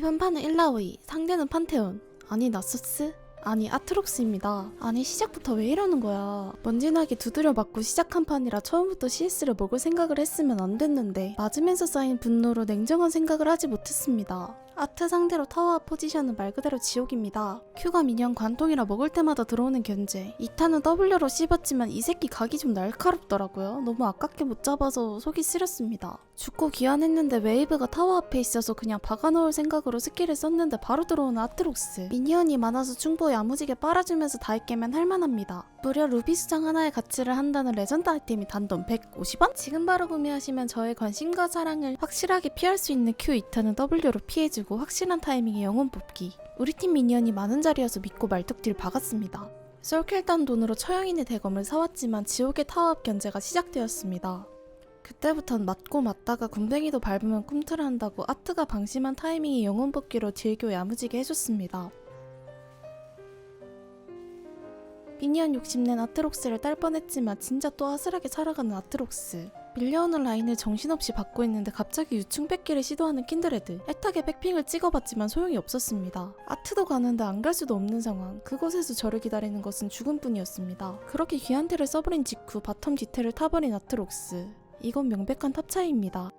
이번 판은 1라오이, 상대는 판테온. 아니 나소스? 아니 아트록스입니다. 아니 시작부터 왜 이러는 거야. 먼지나게 두드려 맞고 시작한 판이라 처음부터 CS를 먹을 생각을 했으면 안 됐는데 맞으면서 쌓인 분노로 냉정한 생각을 하지 못했습니다. 아트 상대로 타워와 포지션은 말 그대로 지옥입니다. 큐가 미니언 관통이라 먹을 때마다 들어오는 견제. 2타는 W로 씹었지만 이 새끼 각이 좀 날카롭더라고요. 너무 아깝게 못 잡아서 속이 쓰렸습니다. 죽고 귀환했는데 웨이브가 타워 앞에 있어서 그냥 박아넣을 생각으로 스킬을 썼는데 바로 들어오는 아트록스. 미니언이 많아서 충분히 야무지게 빨아주면서 다이 깨면 할만합니다. 무려 루비 수장 하나의 가치를 한다는 레전드 아이템이 단돈 150원? 지금 바로 구매하시면 저의 관심과 사랑을 확실하게 피할 수 있는 Q 2타는 W로 피해주고 확실한 타이밍에 영혼 뽑기. 우리 팀 미니언이 많은 자리여서 믿고 말뚝딜 박았습니다. 솔킬단 돈으로 처형인의 대검을 사왔지만 지옥의 타워 앞 견제가 시작되었습니다. 그때부턴 맞고 맞다가 군뱅이도 밟으면 꿈틀 한다고 아트가 방심한 타이밍에 영혼 뽑기로 딜교 야무지게 해줬습니다. 미니언 욕심낸 아트록스를 딸 뻔했지만 진짜 또 아슬하게 살아가는 아트록스. 밀려오는 라인을 정신없이 받고 있는데 갑자기 유충 뺏기를 시도하는 킨드레드. 애타게 백핑을 찍어봤지만 소용이 없었습니다. 아트도 가는데 안 갈 수도 없는 상황. 그곳에서 저를 기다리는 것은 죽음뿐이었습니다. 그렇게 귀한테를 써버린 직후 바텀 디테를 타버린 아트록스. 이건 명백한 탑차이입니다.